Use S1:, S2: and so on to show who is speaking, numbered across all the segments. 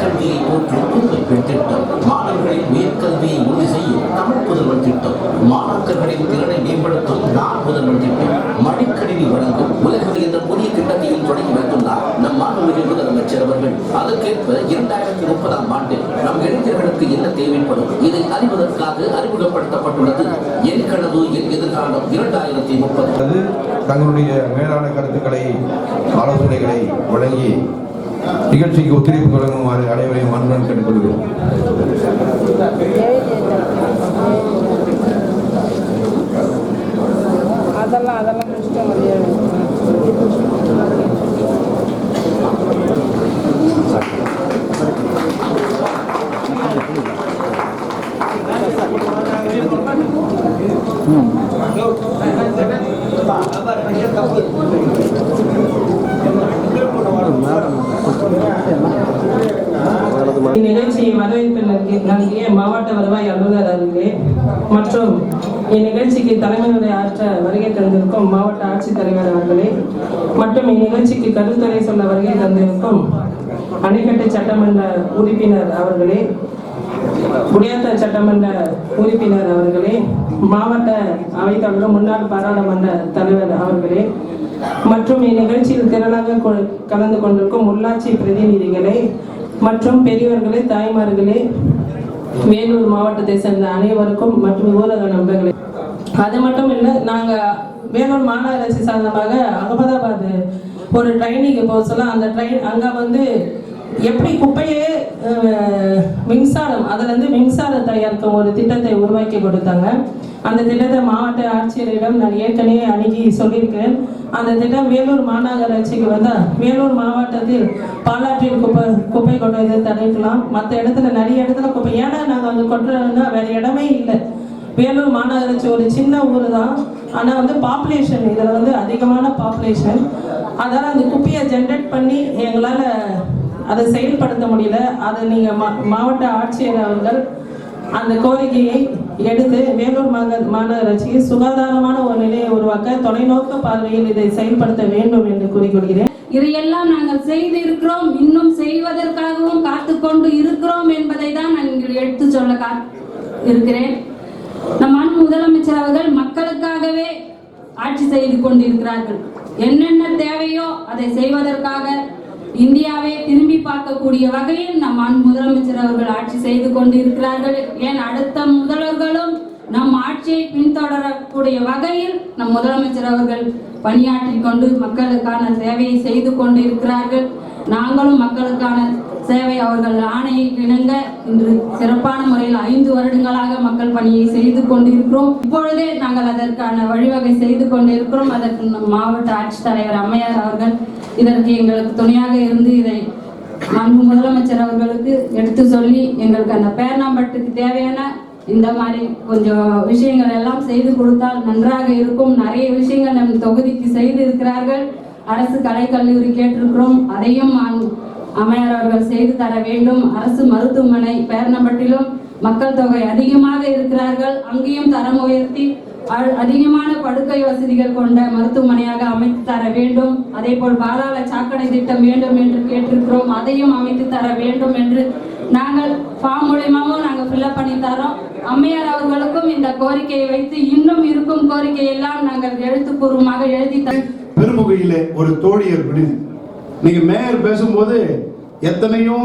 S1: கல்வியை போற்றும் புதுமை பெண் திட்டம் மாணவர்களின் உயர்கல்வியை உறுதி செய்யும் தமிழ் புதல்வன் திட்டம். மாணாக்கர்களின் திறனை மேம்படுத்தும் நான் புதல்வன் திட்டம். மடிக்கணினி வழங்கும் உலகம் என்ற புதிய திட்டத்தையும் தொடங்கி வைத்துள்ளார் நம் மாணவர்கள் முதலமைச்சர் அவர்கள். அதற்கேற்ப இரண்டாயிரத்தி முப்பதாம் ஆண்டு நம் இளைஞர்களுக்கு என்ன தேவைப்படும்? இதை அறிவதற்காக அறிமுகப்படுத்தப்பட்டுள்ளது. என் கனவு என் எதிர்காலம் இரண்டாயிரத்தி முப்பது
S2: தங்களுடைய மேலான கருத்துக்களை ஆலோசனைகளை வழங்கி நிகழ்ச்சிக்கு ஒத்துழைப்பு தொடங்குமாறு அனைவரையும் அன்புடன் கேட்டுக்கொள்கிறோம்.
S3: அதெல்லாம் அதெல்லாம் முடிச்சுட்டு
S4: நல்கிய மாவட்ட வருவாய் அலுவலர் அருகே மற்றும் இந்நிகழ்ச்சிக்கு தலைமையுடைய ஆற்ற வருகை தந்திருக்கும் மாவட்ட ஆட்சித்தலைவர் அவர்களே மற்றும் இந்நிகழ்ச்சிக்கு கருத்துரை சொல்ல வருகை தந்திருக்கும் அணைக்கட்டு சட்டமன்ற உறுப்பினர் அவர்களே குடியாத்த சட்டமன்ற உறுப்பினர் அவர்களே மாவட்ட அவைத்தலைவர் முன்னாள் பாராளுமன்ற தலைவர் அவர்களே மற்றும் இந்நிகழ்ச்சியில் திரளாக கலந்து கொண்டிருக்கும் உள்ளாட்சி பிரதிநிதிகளே மற்றும் பெரியவர்களே தாய்மார்களே வேலூர் மாவட்டத்தை சேர்ந்த அனைவருக்கும் மற்றும் ஊரக நண்பர்களே. அது மட்டும் இல்லை நாங்கள் வேலூர் மாநகராட்சி சார்ந்தமாக அகமதாபாத் ஒரு ட்ரைனிங் போக சொல்ல அந்த ட்ரெயின் அங்கே வந்து எப்படி குப்பையே மின்சாரம் அதுலேருந்து மின்சாரம் தயாரிக்கும் ஒரு திட்டத்தை உருவாக்கி கொடுத்தாங்க. அந்த திட்டத்தை மாவட்ட ஆட்சியரிடம் நான் ஏற்கனவே அணுகி சொல்லியிருக்கிறேன். அந்த திட்டம் வேலூர் மாநகராட்சிக்கு வந்தால் வேலூர் மாவட்டத்தில் பாலாற்றில் குப்பை குப்பை கொட்டுவதை தடுக்கலாம். மற்ற இடத்துல நிறைய இடத்துல குப்பை. ஏன்னா நாங்கள் அங்கே கொட்டுறோம்னா வேற இடமே இல்லை. வேலூர் மாநகராட்சி ஒரு சின்ன ஊர் தான். ஆனால் வந்து பாப்புலேஷன் இதில் வந்து அதிகமான பாப்புலேஷன் அதனால் அந்த குப்பையை ஜென்ரேட் பண்ணி எங்களால் அதை செயல்படுத்த முடியல. அதை நீங்கள் மா மாவட்ட ஆட்சியர் அவர்கள் அந்த கோரிக்கையை எடுத்து வேலூர் மாநக சுகாதாரமான ஒரு நிலையை உருவாக்க தொலைநோக்க பார்வையில் இதை செயல்படுத்த வேண்டும் என்று கூறிக்கொள்கிறேன்.
S5: இதையெல்லாம் நாங்கள் செய்து இருக்கிறோம் இன்னும் செய்வதற்காகவும் காத்து கொண்டு இருக்கிறோம் என்பதை தான் நான் இங்கு எடுத்து சொல்ல இருக்கிறேன். நம் அன் முதலமைச்சர் அவர்கள் மக்களுக்காகவே ஆட்சி செய்து கொண்டிருக்கிறார்கள். என்னென்ன தேவையோ அதை செய்வதற்காக இந்தியாவை திரும்பி பார்க்கக்கூடிய வகையில் நம் அன் முதலமைச்சர் அவர்கள் ஆட்சி செய்து கொண்டு இருக்கிறார்கள் ஏன் அடுத்த முதல்வர்களும் நம் ஆட்சியை பின்தொடரக்கூடிய வகையில் நம் முதலமைச்சர் அவர்கள் பணியாற்றி கொண்டு மக்களுக்கான சேவையை செய்து கொண்டு இருக்கிறார்கள் நாங்களும் மக்களுக்கான சேவை அவர்கள் ஆணையை இணங்க இன்று சிறப்பான முறையில் ஐந்து வருடங்களாக மக்கள் பணியை செய்து கொண்டிருக்கிறோம். இப்பொழுதே நாங்கள் அதற்கான வழிவகை செய்து கொண்டிருக்கிறோம். அதற்கு நம் மாவட்ட ஆட்சித்தலைவர் அம்மையார் அவர்கள் இதற்கு எங்களுக்கு துணையாக இருந்து இதை அன்பு முதலமைச்சர் அவர்களுக்கு எடுத்து சொல்லி எங்களுக்கு அந்த பேர்ணாம்பட்டுக்கு தேவையான இந்த மாதிரி கொஞ்சம் விஷயங்கள் எல்லாம் செய்து கொடுத்தால் நன்றாக இருக்கும். நிறைய விஷயங்கள் நம் தொகுதிக்கு செய்து இருக்கிறார்கள் அரசு கலைக்கல்லூரி கேட்டிருக்கிறோம். அதையும் மாண்பு அம்மையார் அவர்கள் செய்து தர வேண்டும். அரசு மருத்துவமனை பேரணப்பட்டிலும் மக்கள் தொகை அதிகமாக இருக்கிறார்கள். அங்கேயும் தரம் உயர்த்தி அதிகமான படுக்கை வசதிகள் கொண்ட மருத்துவமனையாக அமைத்து தர வேண்டும். அதே போல் பாதாள சாக்கடை திட்டம் வேண்டும் என்று கேட்டிருக்கிறோம். அதையும் அமைத்து தர வேண்டும் என்று நாங்கள் ஃபார்ம் மூலியமாகவும் நாங்கள் ஃபில்அப் பண்ணி தரோம் அம்மையார் அவர்களுக்கும் இந்த கோரிக்கையை வைத்து இன்னும் இருக்கும் கோரிக்கையெல்லாம் நாங்கள் எழுத்துப்பூர்வமாக எழுதி தர
S6: பெருமுகையிலே ஒரு தோழியர் விடுதி. நீங்க மேயர் பேசும்போது எத்தனையோ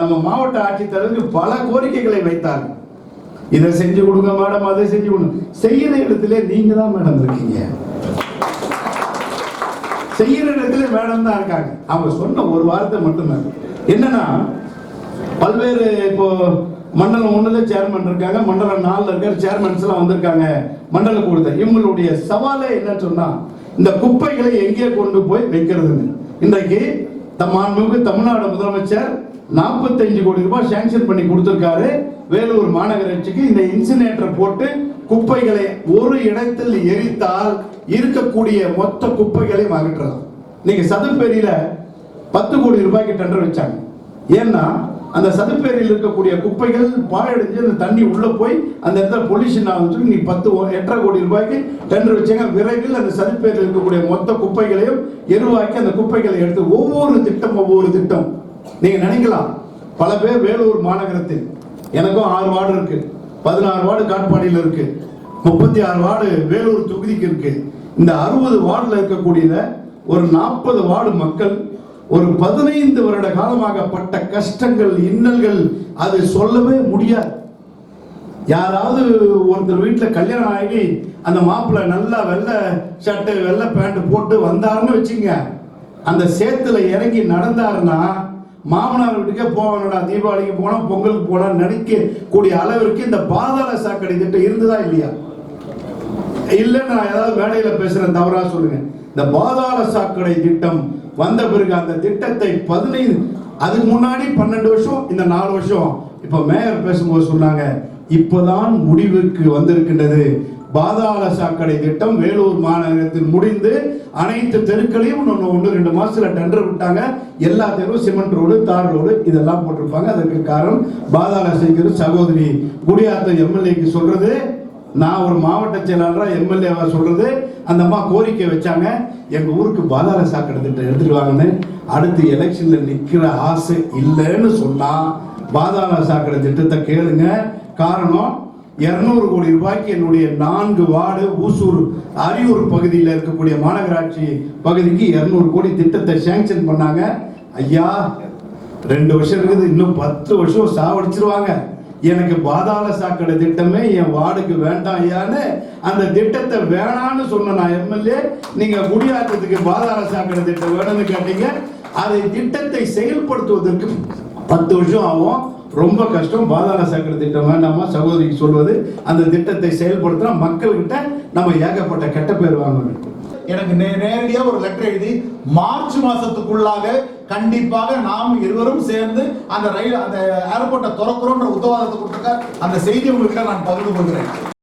S6: நம்ம மாவட்ட ஆட்சித்தலைவருக்கு பல கோரிக்கைகளை வைத்தார் இதை செஞ்சு கொடுங்க மேடம் அதை செஞ்சு கொடுங்க. செய்யற இடத்துல நீங்க தான் மேடம் இருக்கீங்க. செய்யற இடத்துல மேடம் தான் இருக்காங்க. அவங்க சொன்ன ஒரு வார்த்தை மட்டும்தான். என்னன்னா பல்வேறு இப்போ மண்டலம் ஒண்ணுல சேர்மன் இருக்காங்க மண்டலம் நாலுல இருக்காரு சேர்மன்ஸ் எல்லாம் வந்திருக்காங்க. மண்டல கூடுதல் இவங்களுடைய சவாலே என்ன சொன்னா இந்த குப்பைகளை எங்கே கொண்டு போய் வைக்கிறதுன்னு. இன்றைக்கு மாண்புமிகு தமிழ்நாடு முதலமைச்சர் 45 கோடி ரூபாய் சேங்ஷன் பண்ணி கொடுத்துருக்காரு. வேலூர் மாநகராட்சிக்கு இந்த இன்சினேட்டர் போட்டு குப்பைகளை ஒரு இடத்தில் எரித்தால் இருக்கக்கூடிய மொத்த குப்பைகளையும் அகற்றலாம். இன்னைக்கு சதுப்பேரியில பத்து கோடி ரூபாய்க்கு டெண்டர் வச்சாங்க. ஏன்னா அந்த சதுப்பேரியில் இருக்கக்கூடிய குப்பைகள் பாழடைஞ்சு அந்த தண்ணி உள்ள போய் அந்த இடத்துல பொல்யூஷன் ஆகுது நீ பத்து எட்டரை கோடி ரூபாய்க்கு டெண்டர் வச்சாங்க விரைவில் அந்த சதுப்பேரியில் இருக்கக்கூடிய மொத்த குப்பைகளையும் எருவாக்கி அந்த குப்பைகளை எடுத்து ஒவ்வொரு திட்டம் ஒவ்வொரு திட்டம். நீங்க நினைக்கலாம். பல பேர் வேலூர் மாநகரத்தில். எனக்கும் ஆறு வார்டு இருக்கு. பதினாறு வார்டு காட்பாடியில் இருக்கு. முப்பத்தி ஆறு வார்டு வேலூர் தொகுதிக்கு இருக்கு. இந்த அறுபது வார்டில் இருக்கக்கூடிய ஒரு நாற்பது வார்டு மக்கள் ஒரு பதினைந்து வருட காலமாக பட்ட கஷ்டங்கள் இன்னல்கள் அது சொல்லவே முடியாது. யாராவது ஒருத்தர் வீட்டில் கல்யாணம் ஆகி அந்த மாப்பிள்ளை நல்லா வெள்ளை ஷர்ட்டு வெள்ளை பேண்ட் போட்டு வந்தாருன்னு வச்சுங்க அந்த சேத்துல இறங்கி நடந்தாருன்னா மாமனார் வீட்டுக்கே போவானடா தீபாவளிக்கு போனால் பொங்கலுக்கு போனால் நினைக்க கூடிய அளவிற்கு இந்த பாதாள சாக்கடை திட்டம் இருந்ததா இல்லையா? இல்லைன்னு நான் ஏதாவது வேலையில் பேசுகிறேன் தவறாக சொல்லுங்கள் இந்த பாதாள சாக்கடை திட்டம் வந்த பிறகு அந்த திட்டத்தை பதினைந்து அதுக்கு முன்னாடி பன்னெண்டு வருஷம் இந்த நாலு வருஷம். இப்ப மேயர் பேசும்போது சொன்னாங்க இப்பதான் முடிவுக்கு வந்திருக்கின்றது. பாதாள சாக்கடை திட்டம் வேலூர் மாநகரத்தில் முடிந்து அனைத்து தெருக்களையும் ஒன்று ஒன்று ரெண்டு மாசத்துல டெண்டர் விட்டாங்க. எல்லா தெருவும் சிமெண்ட் ரோடு தார் ரோடு இதெல்லாம் போட்டிருப்பாங்க. அதற்கு காரணம் பாதாள சேகர் சகோதரி குடியாத்த எம்எல்ஏக்கு சொல்றது நான் ஒரு மாவட்ட செயலாளராக எம்எல்ஏவாக சொல்றது அந்த அம்மா கோரிக்கை வச்சாங்க. எங்க ஊருக்கு பாதார சாக்கடை திட்டம் எடுத்துட்டு வாங்கன்னு. அடுத்து எலெக்ஷன்ல நிக்கிற ஆசை இல்லைன்னு சொன்னா பாதார சாக்கடை திட்டத்தை கேளுங்க. காரணம் இருநூறு கோடி ரூபாய்க்கு என்னுடைய நான்கு வார்டு ஊசூர் அரியூர் பகுதியில் இருக்கக்கூடிய மாநகராட்சி பகுதிக்கு இருநூறு கோடி திட்டத்தை சேங்ஷன் பண்ணாங்க. ஐயா ரெண்டு வருஷம் இருக்குது. இன்னும் பத்து வருஷம் சாவடிச்சிருவாங்க. எனக்கு பாதாள சாக்கடை திட்டமே என் வார்டுக்கு வேண்டாம் ஐயான்னு அந்த திட்டத்தை வேணான்னு சொன்ன நான் எம்எல்ஏ நீங்க குடியாத்தத்துக்கு பாதாள சாக்கடை திட்டம் வேணும்னு கேட்டீங்க. அதை திட்டத்தை செயல்படுத்துவதற்கு பத்து வருஷம் ஆகும். ரொம்ப கஷ்டம். பாதாள சாக்கடை திட்டம் வேண்டாமா? சகோதரிக்கு சொல்வது அந்த திட்டத்தை செயல்படுத்தினா மக்கள்கிட்ட நம்ம ஏகப்பட்ட கெட்ட பேர் வாங்கணும்.
S7: எனக்கு நேரடியாக ஒரு லெட்டர் எழுதி மார்ச் மாசத்துக்குள்ளாக கண்டிப்பாக நாம் இருவரும் சேர்ந்து அந்த ரயில் அந்த ஏர்போர்ட்டை திறக்கிறோன்ற உத்தரவாதத்தை கொடுத்துருக்க அந்த செய்தி உங்ககிட்ட நான் பகிர்ந்து கொள்கிறேன்.